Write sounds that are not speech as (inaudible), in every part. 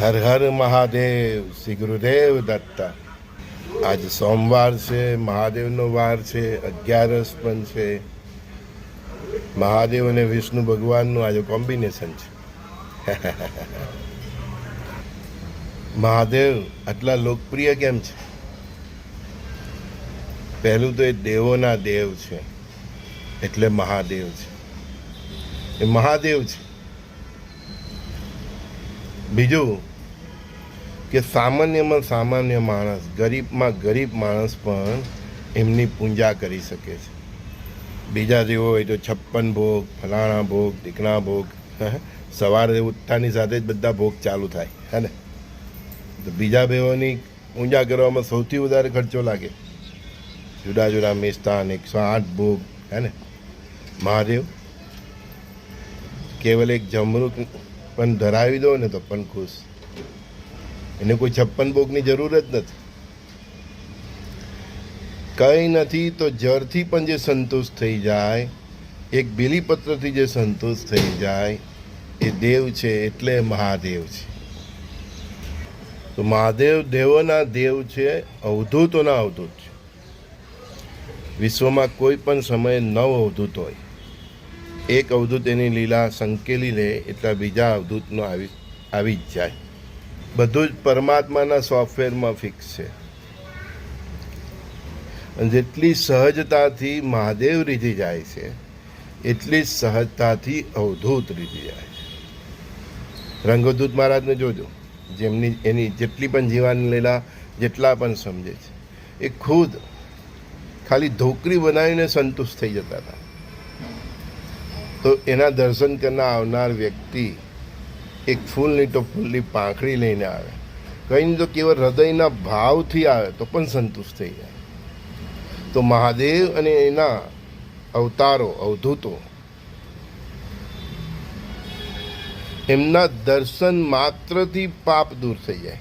હર હર મહાદેવ, શ્રી ગુરુદેવ દત્તા. આજ સોમવાર છે, મહાદેવનો વાર છે, અગિયારસ પણ છે. મહાદેવ અને વિષ્ણુ ભગવાનનું આજે કોમ્બિનેશન છે. (laughs) મહાદેવ, આટલા લોકપ્રિય કેમ છે? પહેલું તો એ દેવોના દેવ છે, એટલે મહાદેવ છે. એ મહાદેવ છે. બીજું કે સામાન્યમાં સામાન્ય માણસ, ગરીબમાં ગરીબ માણસ પણ એમની પૂજા કરી શકે છે. બીજા જેવો હોય તો છપ્પન ભોગ, ફલાણા ભોગ દીકણા ભોગ? સવારે ઉઠતાની સાથે જ બધા ભોગ ચાલુ થાય, હે ને? તો બીજા ભાઈઓની પૂજા કરવામાં સૌથી વધારે ખર્ચો લાગે. જુદા જુદા મિષ્ટાન એકસો આઠ ભોગ, હે ને? મહાદેવ, કેવલ એક જમરૂક પણ ધરાવી દો ને તો પણ ખુશ. એને કોઈ છપ્પન ભોગની જરૂર જ નથી. કંઈ નથી તો જરથી પણ જે સંતુષ્ટ થઈ જાય, એક બીલીપત્રથી જે સંતુષ્ટ થઈ જાય, એ દેવ છે એટલે મહાદેવ છે. તો મહાદેવ દેવોના દેવ છે અવધૂતોના અવધૂત છે. વિશ્વમાં કોઈ પણ સમયે નવ અવધૂત હોય. એક અવધૂત એની લીલા સંકેલી લે, એટલા બીજા અવધૂતનો આવી આવી જ જાય. બધું જ પરમાત્માના સોફ્ટવેરમાં ફિક્સ છે. જેટલી સહજતાથી મહાદેવ રીધી જાય છે, એટલી જ સહજતાથી અવધૂત રીધી જાય છે. રંગદૂત મહારાજને જોજો, જેમની, એની જેટલી પણ જીવાની લીલા, જેટલા પણ સમજે છે. એ ખુદ ખાલી ધોકરી બનાવીને સંતુષ્ટ થઈ જતા હતા. તો એના દર્શન કરનાર આવનાર વ્યક્તિ એક ફૂલની તો ફૂલની પાંખડી લઈને આવે. કંઈ નહીં તો કેવળ હૃદયના ભાવથી આવે તો પણ સંતુષ્ટ થઈ જાય. તો મહાદેવ અને એના અવતારો, અવધૂતો એમના દર્શન માત્રથી પાપ દૂર થઈ જાય.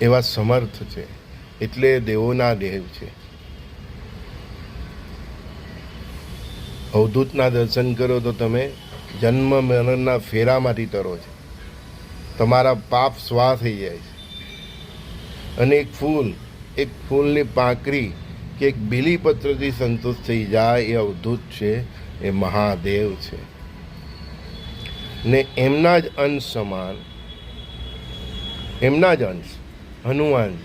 એવા સમર્થ છે. એટલે દેવોના દેવ છે. અવધૂતના દર્શન કરો તો તમે જન્મ મરણના ફેરામાંથી તરો છે. તમારા પાપ સ્વા થઈ જાય છે. અને એક ફૂલ, એક ફૂલની પાંકરી કે એક બીલીપત્રથી સંતુષ્ટ થઈ જાય એ અવધૂત છે, એ મહાદેવ છે. ને એમના જ અંશ સમાન, એમના જ અંશ, હનુમાન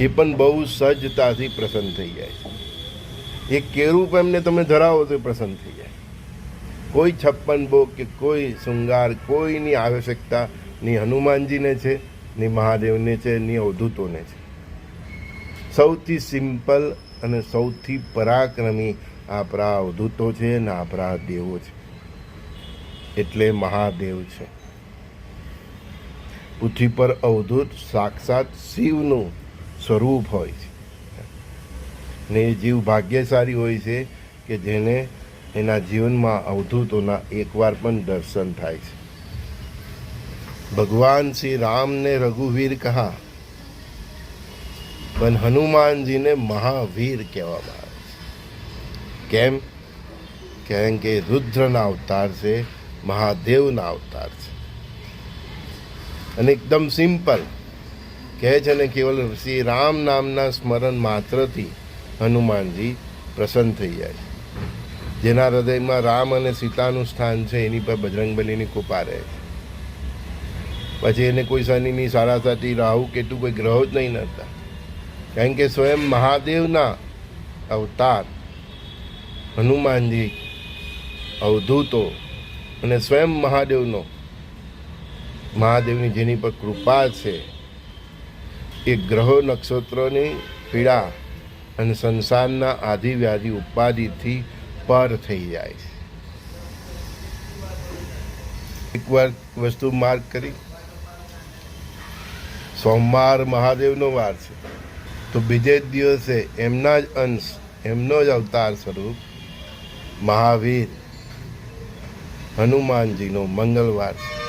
એ પણ બહુ સજ્જતાથી પ્રસન્ન થઈ જાય છે. એ કેરૂપ એમને તમે ધરાવો તો એ પ્રસન્ન થઈ જાય. કોઈ છપ્પન ભોગ કે કોઈ શૃંગાર કોઈની આવશ્યકતા ની હનુમાનજીને છે, ની મહાદેવને છે, ની અવધૂતોને છે. સૌથી સિમ્પલ અને સૌથી પરાક્રમી આપણા અવધૂતો છે અને આપણા દેવો છે. એટલે મહાદેવ છે. પૃથ્વી પર અવધૂત સાક્ષાત શિવનું સ્વરૂપ હોય છે. ને એ જીવ ભાગ્યશાળી હોય છે કે જેને એના જીવનમાં અવધૂતોના એકવાર પણ દર્શન થાય છે. ભગવાન શ્રી રામને રઘુવીર કહા, પણ હનુમાનજીને મહાવીર કહેવામાં આવે છે. કેમ? કેમ કે રુદ્રના અવતાર છે, મહાદેવના અવતાર છે. અને એકદમ સિમ્પલ, કહે છે ને, કેવલ શ્રી રામ નામના સ્મરણ માત્રથી હનુમાનજી પ્રસન્ન થઈ જાય જેના હૃદયમાં રામ અને સીતાનું સ્થાન છે, એની પર બજરંગબલીની કૃપા રહે પછી એને કોઈ શનિની સારાસાતી રાહુ, કેતુ કોઈ ગ્રહો જ નહીં નડતા. કારણ કે સ્વયં મહાદેવના અવતાર હનુમાનજી અવધૂતો અને સ્વયં મહાદેવનો. મહાદેવની જેની પર કૃપા છે, એ ગ્રહો, નક્ષત્રોની પીડા અને સંસારના આધિવ્યાધિ ઉપાધિથી પર થઈ જાય એકવાર વસ્તુ માર્ગ કરી. સોમવાર મહાદેવનો વાર છે. તો બીજે જ દિવસે એમના જ અંશ, એમનો જ અવતાર સ્વરૂપ મહાવીર હનુમાનજીનો મંગળવાર છે.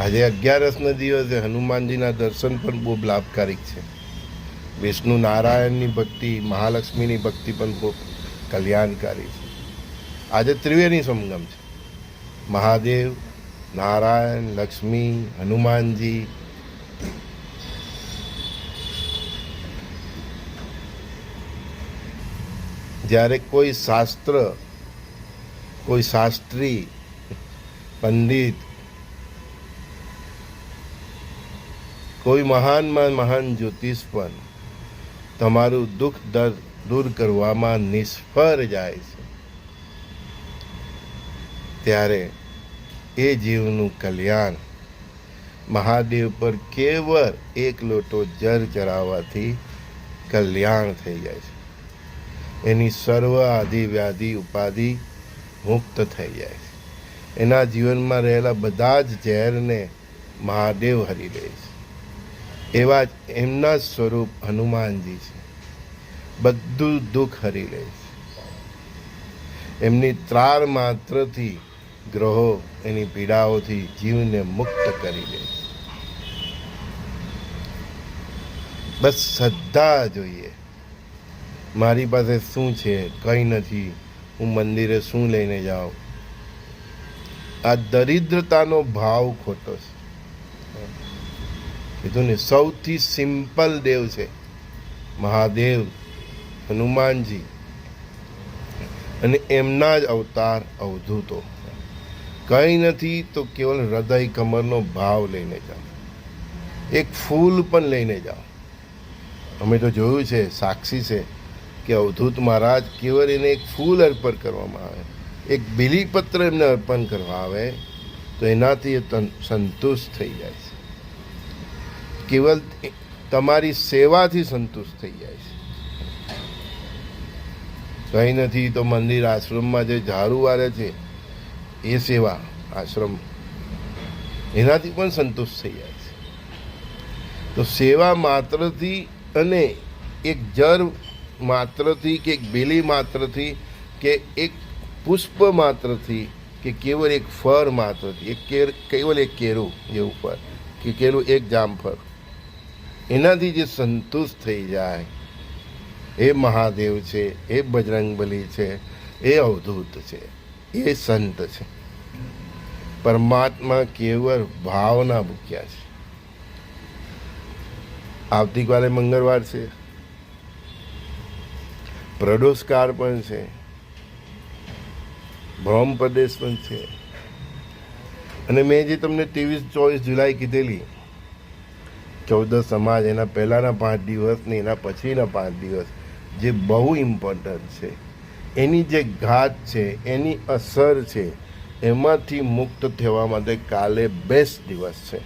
આજે અગિયારસના દિવસે હનુમાનજીના દર્શન પણ બહુ લાભકારી છે. વિષ્ણુ નારાયણની ભક્તિ, મહાલક્ષ્મીની ભક્તિ પણ બહુ કલ્યાણકારી છે. આજે ત્રિવેણી સંગમ છે. મહાદેવ, નારાયણ, લક્ષ્મી, હનુમાનજી. જ્યારે કોઈ શાસ્ત્ર, કોઈ શાસ્ત્રી, પંડિત કોઈ મહાનમાં મહાન જ્યોતિષ પણ તમારું દુઃખ દર્દ દૂર કરવામાં નિષ્ફળ જાય છે. ત્યારે એ જીવનું કલ્યાણ મહાદેવ પર કેવળ એક લોટો જર ચડાવવાથી કલ્યાણ થઈ જાય છે. એની સર્વ આધિ વ્યાધિ ઉપાધિ મુક્ત થઈ જાય છે. એના જીવનમાં રહેલા બધા જ ઝેરને મહાદેવ હરી દે છે. એવા જ એમના સ્વરૂપ હનુમાનજી છે. બધું દુઃખ હરી લે છે. એમની ત્રાર માત્રથી ગ્રહો એની પીડાઓથી જીવને મુક્ત કરી લે છે. બસ શ્રદ્ધા જોઈએ. મારી પાસે શું છે? કંઈ નથી. હું મંદિરે શું લઈને જાઉં? આ દરિદ્રતાનો ભાવ ખોટો છે. કીધું ને સૌથી સિમ્પલ દેવ છે, મહાદેવ, હનુમાનજી અને એમના જ અવતાર અવધૂતો. કંઈ નથી તો કેવલ હૃદય કમરનો ભાવ લઈને જાઓ. એક ફૂલ પણ લઈને જાઓ. અમે તો જોયું છે, સાક્ષી છે કે અવધૂત મહારાજ કેવળ એને એક ફૂલ અર્પણ કરવામાં આવે. એક બિલીપત્ર એમને અર્પણ કરવા આવે, તો એનાથી એ સંતુષ્ટ થઈ જાય છે. કેવલ તમારી સેવાથી સંતુષ્ટ થઈ જાય છે. કંઈ નથી, તો મંદિર આશ્રમમાં જે ઝાડુ વાળે છે, એ સેવા આશ્રમ એનાથી પણ સંતુષ્ટ થઈ જાય છે. તો સેવા માત્રથી અને એક જર માત્રથી કે એક બેલી માત્રથી કે એક પુષ્પ માત્રથી કે કેવળ એક ફળ માત્રથી, એક કેર કેવળ એક કેરું જેવું ફળ કે કેરું એક જામફળ. એનાથી જે સંતુષ્ટ થઈ જાય, એ મહાદેવ છે, એ બજરંગબલી છે, એ અવધૂત છે, એ સંત છે. પરમાત્મા કેવળ ભાવના ભૂખ્યા છે. આવતીકાલે મંગળવાર છે. પ્રદોષકાર પણ છે. ભ્રમ પ્રદેશ પણ છે. અને મેં જે તમને ત્રેવીસ ચોવીસ જુલાઈ કીધેલી ચૌદ સમાજ એના પહેલાંના પાંચ દિવસ ને એના પછીના પાંચ દિવસ, જે બહુ ઇમ્પોર્ટન્ટ છે. એની જે ઘાત છે, એની અસર છે, એમાંથી મુક્ત થવા માટે કાલે બેસ્ટ દિવસ છે.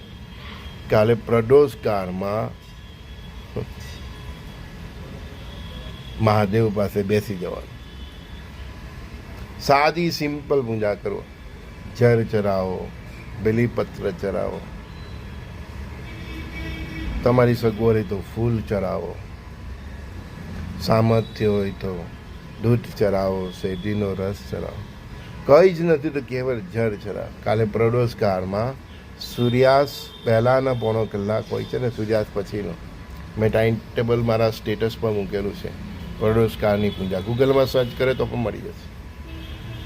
કાલે પ્રદોષકારમાં મહાદેવ પાસે બેસી જવાનું. સાદી સિમ્પલ પૂજા કરો જર ચરાવો, બેલીપત્ર ચરાવો તમારી સગવડ હોય તો ફૂલ ચરાવો. સામર્થ્ય હોય તો દૂધ ચરાવો, શેરડીનો રસ ચરાવો. કંઈ જ નથી તો કેવળ જળ ચરાવો. કાલે પ્રદોષકાળમાં સૂર્યાસ્ત પહેલાંના પોણો કલાક હોય છે ને, સૂર્યાસ્ત પછીનો. મેં ટાઈમ ટેબલ મારા સ્ટેટસ પર મૂકેલું છે. પ્રદોષકાળની પૂજા. ગૂગલમાં સર્ચ કરે તો પણ મળી જશે.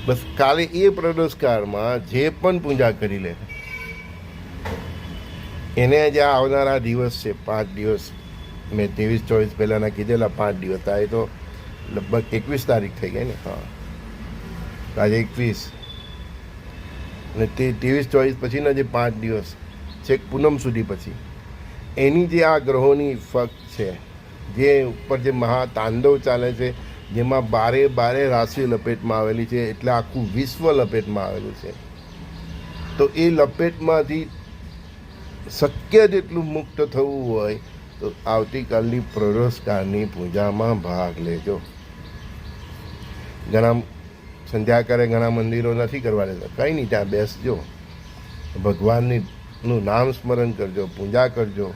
બસ કાલે એ પ્રદોષકાળમાં જે પણ પૂજા કરી લે એને જે આવનારા દિવસ છે, પાંચ દિવસ. મેં ત્રેવીસ ચોવીસ પહેલાંના કીધેલા પાંચ દિવસ. આ તો લગભગ એકવીસ તારીખ થઈ ગઈ ને? હા. આજે એકવીસ. અને તે ત્રેવીસ ચોવીસ પછીના જે પાંચ દિવસ છેક પૂનમ સુધી પછી. એની જે આ ગ્રહોની ફક છે, જે ઉપર જે મહાતાંડવ ચાલે છે, જેમાં બારે બારે રાશિ લપેટમાં આવેલી છે, એટલે આખું વિશ્વ લપેટમાં આવેલું છે. તો એ લપેટમાંથી શક્ય જેટલું મુક્ત થવું હોય તો આવતીકાલની પ્રદોષકાળની પૂજામાં ભાગ લેજો. ઘણા સંધ્યાકાળે ઘણા મંદિરો નથી કરવા દેતા. કંઈ નહીં, ત્યાં બેસજો. ભગવાનની નું નામ સ્મરણ કરજો, પૂજા કરજો.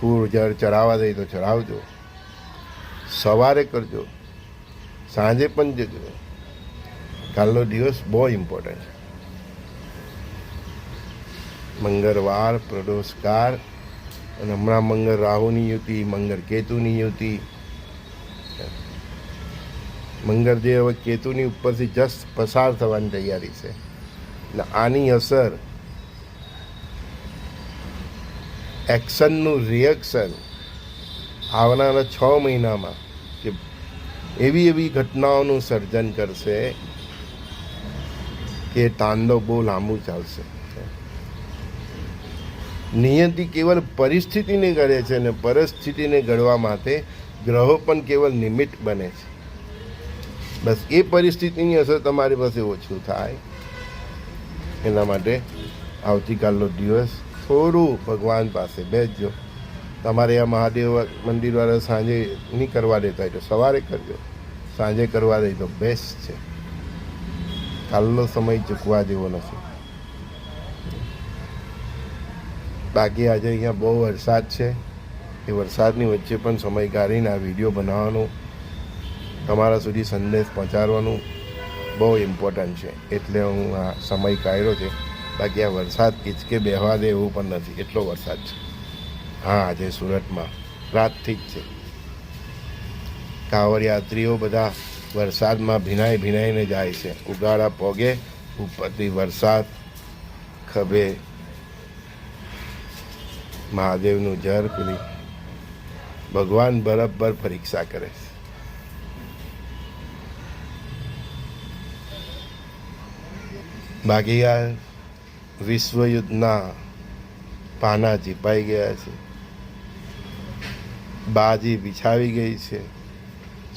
ફૂલ જળ ચડાવવા દે તો ચડાવજો. સવારે કરજો. સાંજે પણ જજો. કાલનો દિવસ બહુ ઇમ્પોર્ટન્ટ છે. મંગળવાર પ્રદોષકાર અને હમણાં મંગળ રાહુની યુતિ મંગળ કેતુની યુતિ. મંગળ જે હવે કેતુની ઉપરથી જસ્ટ પસાર થવાની તૈયારી છે. ને આની અસર એક્શનનું રિએક્શન આવનારા છ મહિનામાં કે એવી એવી ઘટનાઓનું સર્જન કરશે કે તાંડવ બહુ લાંબુ ચાલશે. નિયતિ કેવલ પરિસ્થિતિને ઘડે છે અને પરિસ્થિતિને ઘડવા માટે ગ્રહો પણ કેવલ નિમિત્ત બને છે. બસ એ પરિસ્થિતિની અસર તમારી પાસે ઓછું થાય. એના માટે આવતીકાલનો દિવસ થોડું ભગવાન પાસે બેસજો. તમારે આ મહાદેવ મંદિરવાળા સાંજે નહીં કરવા દેતા હોય તો સવારે કરજો. સાંજે કરવા દે તો બેસ્ટ છે. કાલનો સમય ચૂકવા જેવો નથી. બાકી આજે અહીંયા બહુ વરસાદ છે. એ વરસાદની વચ્ચે પણ સમય કાઢીને આ વીડિયો બનાવવાનો, તમારા સુધી સંદેશ પહોંચાડવાનું બહુ ઇમ્પોર્ટન્ટ છે. એટલે હું આ સમય કાઢ્યો છે. બાકી આ વરસાદ કિચકે બેહવા દે એવું પણ નથી. એટલો વરસાદ છે. હા, આજે સુરતમાં. રાતથી જ છે. કાંવડ યાત્રીઓ બધા વરસાદમાં ભીનાઈ ભીનાઈને જાય છે. ઉગાડા પોગે, ઉપરથી વરસાદ ખભે મહાદેવનું જર પેલી ભગવાન બરાબર પરીક્ષા કરે છે. બાકી આ વિશ્વયુદ્ધના પાના ચીપાઈ ગયા છે. બાજી બિછાવી ગઈ છે.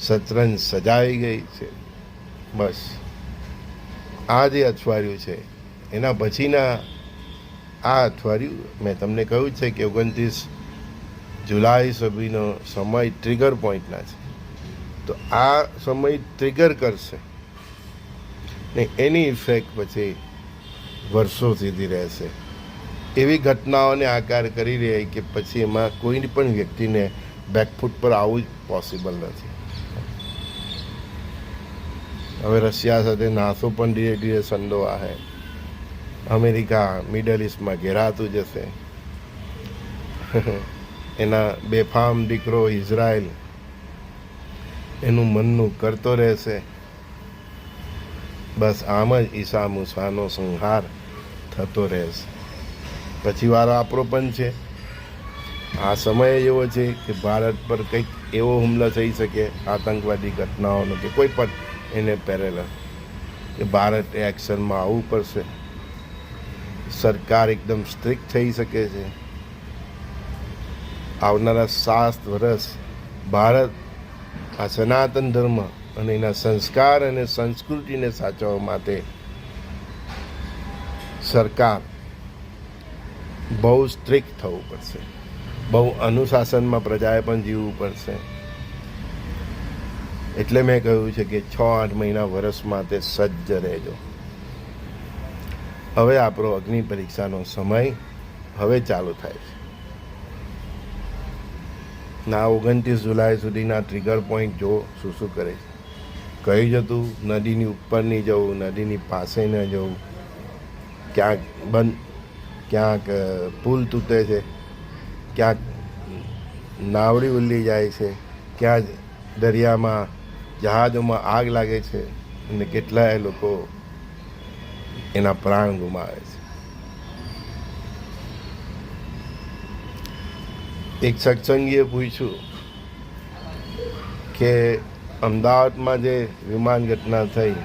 શતરંજ સજાવી ગઈ છે. બસ. આ જે અઠવાડિયું છે, એના પછીના આ અઠવાડિયું મેં તમને કહ્યું છે કે ઓગણત્રીસ જુલાઈ સુધીનો સમય ટ્રિગર પોઈન્ટના છે. તો આ સમય ટ્રિગર કરશે ને એની ઇફેક્ટ પછી વર્ષો સુધી રહેશે. એવી ઘટનાઓને આકાર કરી રહી કે પછી એમાં કોઈ પણ વ્યક્તિને બેકફૂટ પર આવવું જ પોસિબલ નથી. હવે રશિયા સાથે નાસો પણ ધીરે ધીરે સંડોવા હે. અમેરિકા મિડલ ઇસ્ટમાં ઘેરાતું જશે. એના બેફામ દીકરો ઇઝરાયલ, એનું મનનું કરતો રહેશે. બસ આમ જ ઈસા મુસાનો સંહાર થતો રહેશે. પછી વારો આપણો પણ છે. આ સમય એવો છે કે ભારત પર કંઈક એવો હુમલો થઈ શકે, આતંકવાદી ઘટનાઓનો કે કોઈ પણ એને પેરેલ કે ભારત એક્શનમાં આવવું પડશે. સરકાર એકદમ સ્ટ્રિક્ટ થઈ શકે છે. આવનારા સાત વર્ષ ભારત આ સનાતન ધર્મ અને એના સંસ્કાર અને સંસ્કૃતિને સાચવવા માટે સરકાર બહુ સ્ટ્રિક્ટ થવું પડશે. બહુ અનુશાસનમાં પ્રજાએ પણ જીવવું પડશે. એટલે મેં કહ્યું છે કે છ આઠ મહિના વર્ષ માટે સજ્જ રહેજો. હવે આપણો અગ્નિ પરીક્ષાનો સમય હવે ચાલુ થાય છે. ના ઓગણત્રીસ જુલાઈ સુધીના ટ્રિગર પોઈન્ટ જો શું શું કરે છે. કહી જતું નદીની ઉપર નહીં જવું, નદીની પાસે ન જવું, ક્યાંક બંધ ક્યાંક પુલ તૂટે છે, ક્યાંક નાવડી ઉલ્લી જાય છે, ક્યાં દરિયામાં જહાજોમાં આગ લાગે છે અને કેટલાય લોકો એના પ્રાણ ગુમાવે છે એક સત્સંગીએ પૂછ્યું કે અમદાવાદમાં જે વિમાન ઘટના થઈ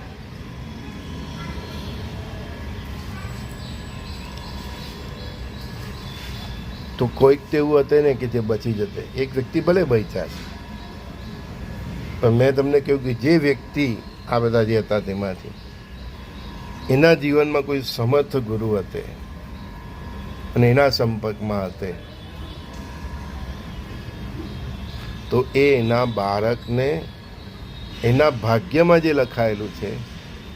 તો કોઈક તેવું હતું ને કે જે બચી જતે એક વ્યક્તિ ભલે બચ્યા છે પણ મેં તમને કહ્યું કે જે વ્યક્તિ આ બધા જે હતા તેમાંથી એના જીવનમાં કોઈ સમર્થ ગુરુ હતે અને એના સંપર્કમાં હતે. તો એ એના બાળકને એના ભાગ્યમાં જે લખાયેલું છે,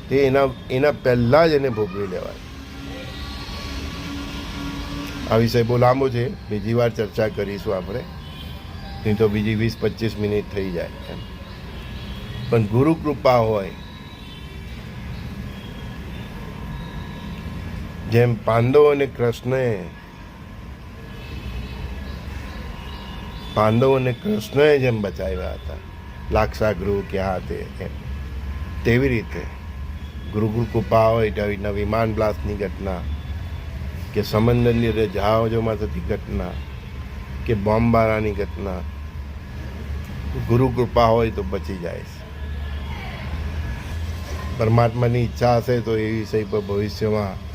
તે એના એના પહેલાં જ એને ભોગવી લેવાય. આ વિષય બહુ લાંબો છે, બીજી વાર ચર્ચા કરીશું આપણે. નહીં તો બીજી વીસ પચીસ મિનિટ થઈ જાય પણ ગુરુ કૃપા હોય જેમ પાંડવ અને કૃષ્ણએ પાંડવોને કૃષ્ણએ જેમ બચાવ્યા હતા. લાક્ષા ગૃહ કે આ તે એમ. તેવી રીતે ગુરુગુરુ કૃપા હોય તો આવી વિમાન બ્લાસ્ટની ઘટના કે સમંદરની અંદર જહાજોમાં થતી ઘટના કે બોમ્બારાની ઘટના ગુરુ કૃપા હોય તો બચી જાય છે. પરમાત્માની ઈચ્છા હશે તો એ વિષય પર ભવિષ્યમાં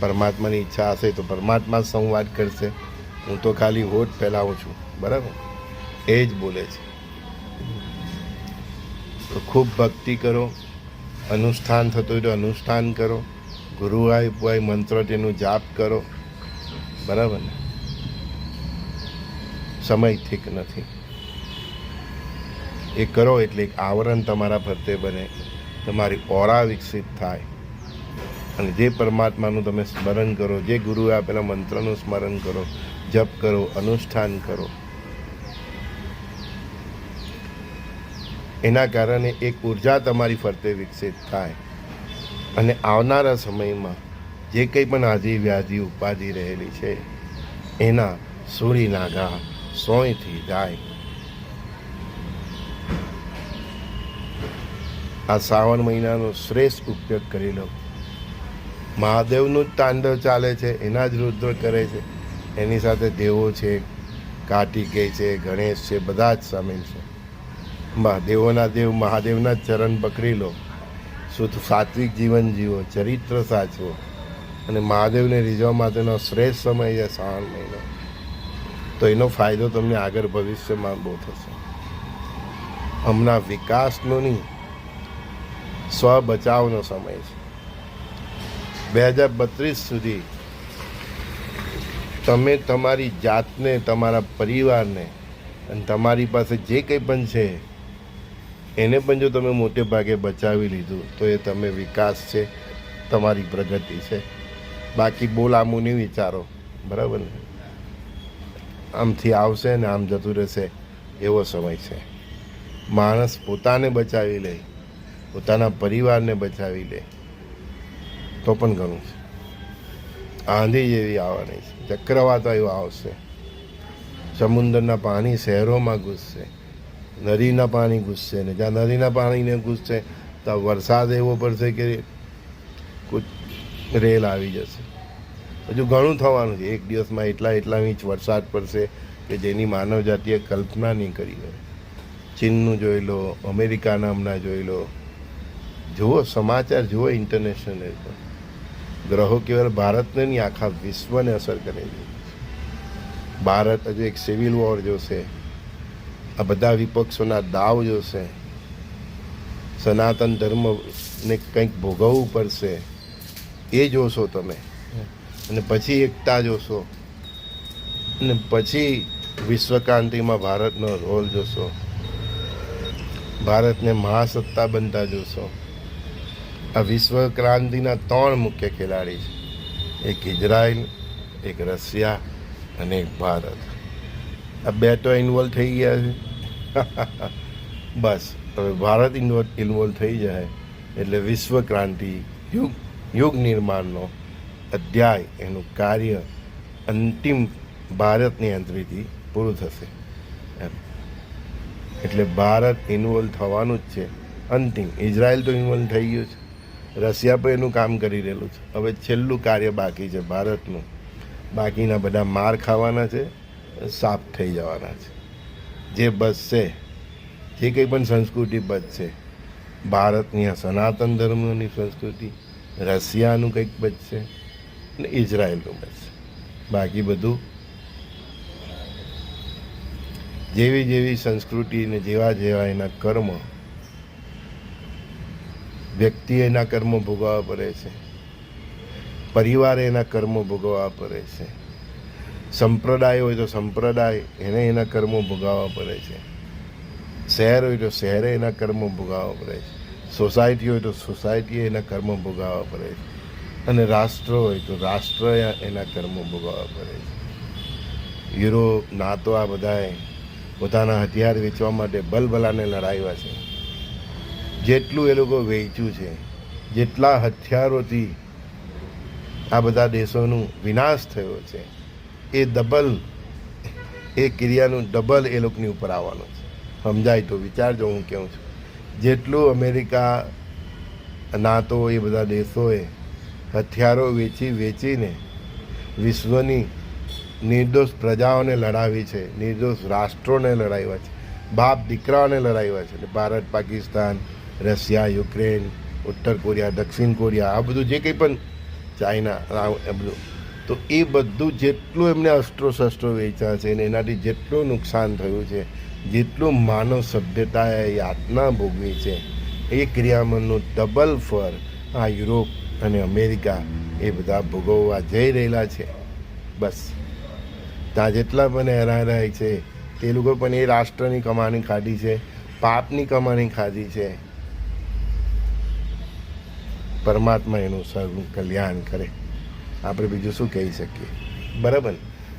પરમાત્માની ઈચ્છા હશે તો પરમાત્મા સંવાદ કરશે. હું તો ખાલી હોઠ ફેલાવું છું. બરાબર? એ જ બોલે છે. તો ખૂબ ભક્તિ કરો. અનુષ્ઠાન થતું હોય તો અનુષ્ઠાન કરો. ગુરુવાય પુવાય મંત્ર તેનું જાપ કરો. બરાબર ને? સમય ઠીક નથી. એ કરો એટલે એક આવરણ તમારા ફરતે બને. તમારી ઓરા વિકસિત થાય. અને જે પરમાત્માનું તમે સ્મરણ કરો, જે ગુરુએ આપેલા મંત્રનું સ્મરણ કરો, જપ કરો, અનુષ્ઠાન કરો. એના કારણે એક ઊર્જા તમારી ફરતે વિકસિત થાય. અને આવનારા સમયમાં જે કંઈ પણ આધિ વ્યાધિ ઉપાધિ રહેલી છે, એના સૂરી નાગા સોયથી જાય. આ શ્રાવણ મહિનાનો શ્રેષ્ઠ ઉપયોગ કરી લો. મહાદેવનું જ તાંડવ ચાલે છે, એના જ રુદ્ર કરે છે. એની સાથે દેવો છે કાર્તિકેય છે, ગણેશ છે, બધા જ સામેલ છે. મહાદેવોના દેવ મહાદેવના ચરણ પકડી લો. શુદ્ધ સાત્વિક જીવન જીવો, ચરિત્ર સાચવો. અને મહાદેવને રીઝવા માટેનો શ્રેષ્ઠ સમય છે શ્રાવણ મહિનો. તો એનો ફાયદો તમને આગળ ભવિષ્યમાં બહુ થશે. હમણાં વિકાસનો નહીં, સ્વ બચાવનો સમય છે. બે હજાર બત્રીસ સુધી તમે તમારી જાતને, તમારા પરિવારને અને તમારી પાસે જે કંઈ પણ છે, એને પણ જો તમે મોટે ભાગે બચાવી લીધું, તો એ તમે વિકાસ છે, તમારી પ્રગતિ છે. બાકી બહુ નહીં વિચારો, બરાબર ને? આમથી આવશે ને આમ જતું રહેશે, એવો સમય છે. માણસ પોતાને બચાવી લે, પોતાના પરિવારને બચાવી લે. તો પણ ઘણું છે. આંધી જેવી આવવાની છે. ચક્રવાતો એવો આવશે. સમુદ્રના પાણી શહેરોમાં ઘૂસશે. નદીના પાણી ઘૂસશે ને જ્યાં નદીના પાણીને ઘૂસશે તો વરસાદ એવો પડશે કે રેલ આવી જશે. હજુ ઘણું થવાનું છે. એક દિવસમાં એટલા એટલા ઇંચ વરસાદ પડશે કે જેની માનવ જાતિએ કલ્પના નહીં કરી હોય. ચીનનું જોઈ લો, અમેરિકાના હમણાં જોઈ લો. જુઓ, સમાચાર જુઓ ઇન્ટરનેશનલ પર. ગ્રહો કેવળ ભારતને નહીં, આખા વિશ્વને અસર કરે છે. ભારત હજુ એક સિવિલ વોર જોશે આ બધા વિપક્ષોના દાવ જોશે સનાતન ધર્મને કંઈક ભોગવવું પડશે, એ જોશો તમે. અને પછી એકતા જોશો. અને પછી વિશ્વક્રાંતિમાં ભારતનો રોલ જોશો. ભારતને મહાસત્તા બનતા જોશો. આ વિશ્વ ક્રાંતિના ત્રણ મુખ્ય ખેલાડી છે. એક ઇઝરાયલ, એક રશિયા અને એક ભારત. આ બે તો ઇન્વોલ્વ થઈ ગયા છે. (laughs) બસ, હવે ભારત ઇન્વોલ્વ ઇન્વોલ્વ થઈ જાય એટલે વિશ્વ ક્રાંતિ યુગ યુગ નિર્માણનો અધ્યાય એનું કાર્ય અંતિમ ભારતની અંતરીથી પૂરું થશે. એટલે ભારત ઇન્વોલ્વ થવાનું જ છે. અંતિમ. ઇઝરાયલ તો ઇન્વોલ્વ થઈ ગયું છે. રશિયા પણ એનું કામ કરી રહેલું છે. હવે છેલ્લું કાર્ય બાકી છે ભારતનું. બાકીના બધા માર ખાવાના છે, સાફ થઈ જવાના છે. જે બચશે જે કંઈ પણ સંસ્કૃતિ બચશે ભારતની આ સનાતન ધર્મની સંસ્કૃતિ, રશિયાનું કંઈક બચશે અને ઇઝરાયલનું બચશે બાકી બધું જેવી જેવી સંસ્કૃતિ ને જેવા જેવા એના કર્મ વ્યક્તિએ એના કર્મો ભોગવવા પડે છે. પરિવારે એના કર્મો ભોગવવા પડે છે. સંપ્રદાય હોય તો સંપ્રદાય, એને એના કર્મો ભોગવવા પડે છે. શહેર હોય તો શહેરે એના કર્મો ભોગવવા પડે છે. સોસાયટી હોય તો સોસાયટીએ એના કર્મો ભોગવવા પડે છે. અને રાષ્ટ્ર હોય તો રાષ્ટ્ર એના કર્મો ભોગવવા પડે છે. યુરોપ, નાતો આ બધાએ પોતાના હથિયાર વેચવા માટે બલબલાને લડાવ્યા છે. જેટલું એ લોકો વેચ્યું છે, જેટલા હથિયારોથી આ બધા દેશોનું વિનાશ થયો છે, એ ડબલ એ ક્રિયાનું ડબલ એ લોકોની ઉપર આવવાનું છે. સમજાય તો? વિચારજો હું કહું છું. જેટલું અમેરિકા, નાતો એ બધા દેશોએ હથિયારો વેચી, વેચીને વિશ્વની નિર્દોષ પ્રજાઓને લડાવી છે, નિર્દોષ રાષ્ટ્રોને લડાવ્યા છે, બાપ દીકરાઓને લડાવ્યા છે, ભારત, પાકિસ્તાન રશિયા, યુક્રેન, ઉત્તર કોરિયા, દક્ષિણ કોરિયા, આ બધું જે કંઈ પણ ચાઇના, આ બધું. તો એ બધું જેટલું એમને અસ્ત્રો શસ્ત્રો વેચ્યા છે ને એનાથી જેટલું નુકસાન થયું છે, જેટલું માનવ સભ્યતાએ યાતના ભોગવી છે, એ ક્રિયામણનું ડબલ ફર આ યુરોપ અને અમેરિકા એ બધા ભોગવવા જઈ રહેલા છે. બસ. ત્યાં જેટલા પણ હેરાન રહે છે, તે લોકો પણ એ રાષ્ટ્રની કમાણી ખાધી છે, પાપની કમાણી ખાધી છે. પરમાત્મા એનું સર્વ કલ્યાણ કરે. આપણે બીજું શું કહી શકીએ? બરાબર?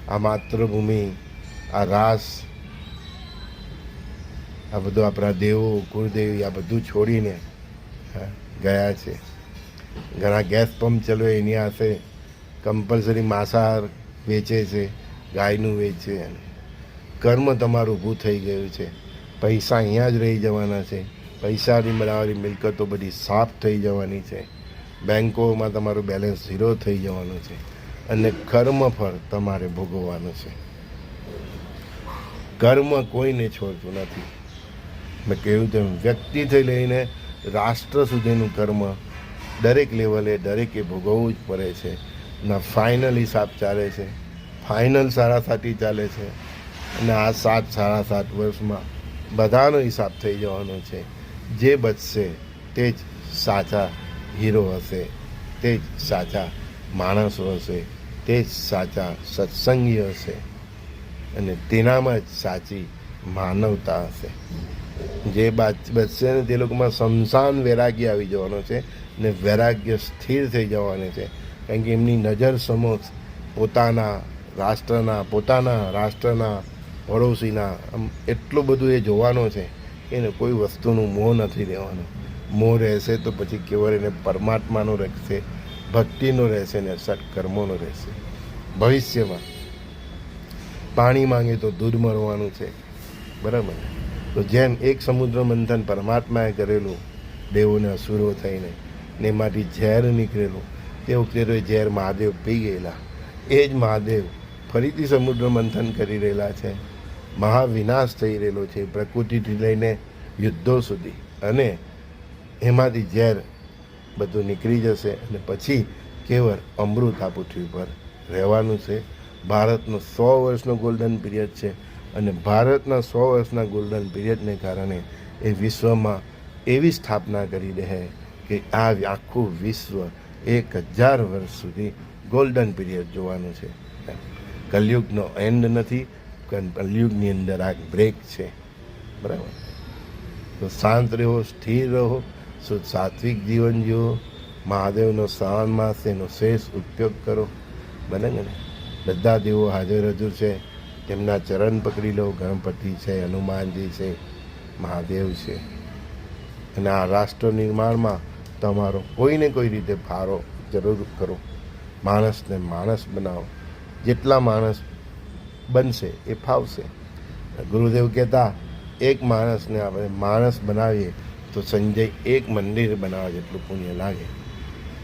આ માતૃભૂમિ, આ રાસ, આ બધું આપણા દેવો કુળદેવી આ બધું છોડીને ગયા છે. ઘણા ગેસ પંપ ચલવે એની આશે કમ્પલસરી માંસાહાર વેચે છે, ગાયનું વેચે. કર્મ તમારું ઊભું થઈ ગયું છે. પૈસા અહીંયા જ રહી જવાના છે. પૈસાની બનાવેલી મિલકતો બધી સાફ થઈ જવાની છે. બેંકોમાં તમારું બેલેન્સ ઝીરો થઈ જવાનું છે અને કર્મફળ તમારે ભોગવવાનું છે. કર્મ કોઈને છોડતું નથી. મેં કહ્યું તેમ વ્યક્તિથી લઈને રાષ્ટ્ર સુધીનું કર્મ દરેક લેવલે દરેકે ભોગવવું જ પડે છે. ના ફાઇનલ હિસાબ ચાલે છે ફાઇનલ સાડા સાતી ચાલે છે અને આ સાત સાડા સાત વર્ષમાં બધાનો હિસાબ થઈ જવાનો છે. જે બચશે તે જ સાચા હીરો હશે, તે જ સાચા માણસો હશે, તે જ સાચા સત્સંગી હશે અને તેનામાં જ સાચી માનવતા હશે. જે બાચ- બચશે ને તે લોકોમાં શમશાન વૈરાગ્ય આવી જવાનો છે ને વૈરાગ્ય સ્થિર થઈ જવાનું છે. કારણ કે એમની નજર સમક્ષ પોતાના રાષ્ટ્રના પોતાના રાષ્ટ્રના પડોશીના આમ એટલું બધું એ જોવાનો છે એને કોઈ વસ્તુનું મોહ નથી રહેવાનું. મોહ રહેશે તો પછી કેવળ એને પરમાત્માનો રહેશે, ભક્તિનો રહેશે ને સત્કર્મોનો રહેશે. ભવિષ્યમાં પાણી માંગે તો દૂધ મળવાનું છે. બરાબર? તો જેમ એક સમુદ્ર મંથન પરમાત્માએ કરેલું, દેવોને અસુરો થઈને ને એમાંથી ઝેર નીકળેલું તે વખતે તો ઝેર મહાદેવ પી ગયેલા? એ જ મહાદેવ ફરીથી સમુદ્ર મંથન કરી રહેલા છે. મહાવિનાશ થઈ રહેલો છે પ્રકૃતિથી લઈને યુદ્ધો સુધી. અને એમાંથી ઝેર બધું નીકળી જશે અને પછી કેવળ અમૃત આ પૃથ્વી પર રહેવાનું છે. ભારતનો સો વર્ષનો ગોલ્ડન પીરિયડ છે અને ભારતના સો વર્ષના ગોલ્ડન પીરિયડને કારણે એ વિશ્વમાં એવી સ્થાપના કરી દે કે આ આખું વિશ્વ એક હજાર વર્ષ સુધી ગોલ્ડન પીરિયડ જોવાનું છે. કલયુગનો એન્ડ નથી કલયુગની અંદર આ બ્રેક છે. બરાબર? તો શાંત રહો, સ્થિર રહો સાત્વિક જીવન જીવો. મહાદેવનો શ્રાવણ માસ, એનો શેષ ઉપયોગ કરો. બને ને? બધા દેવો હાજર હજુર છે. તેમના ચરણ પકડી લો. ગણપતિ છે, હનુમાનજી છે, મહાદેવ છે. અને આ રાષ્ટ્ર નિર્માણમાં તમારો કોઈને કોઈ રીતે ફાળો જરૂર કરો. માણસને માણસ બનાવો. જેટલા માણસ બનશે, એ ફાવશે. ગુરુદેવ કહેતા, એક માણસને આપણે માણસ બનાવીએ, તો સંજય એક મંદિર બનાવવા જેટલું પુણ્ય લાગે.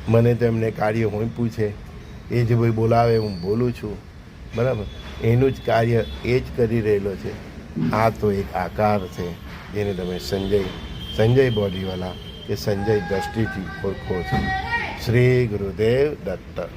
મને તો એમને કાર્ય હું પૂછે એ જે ભાઈ બોલાવે, હું બોલું છું. બરાબર? એનું જ કાર્ય એ જ કરી રહેલો છે. આ તો એક આકાર છે, જેને તમે સંજય સંજય બોડીવાલા કે સંજય દ્રષ્ટિથી ઓળખો છો. શ્રી ગુરુદેવ દત્ત.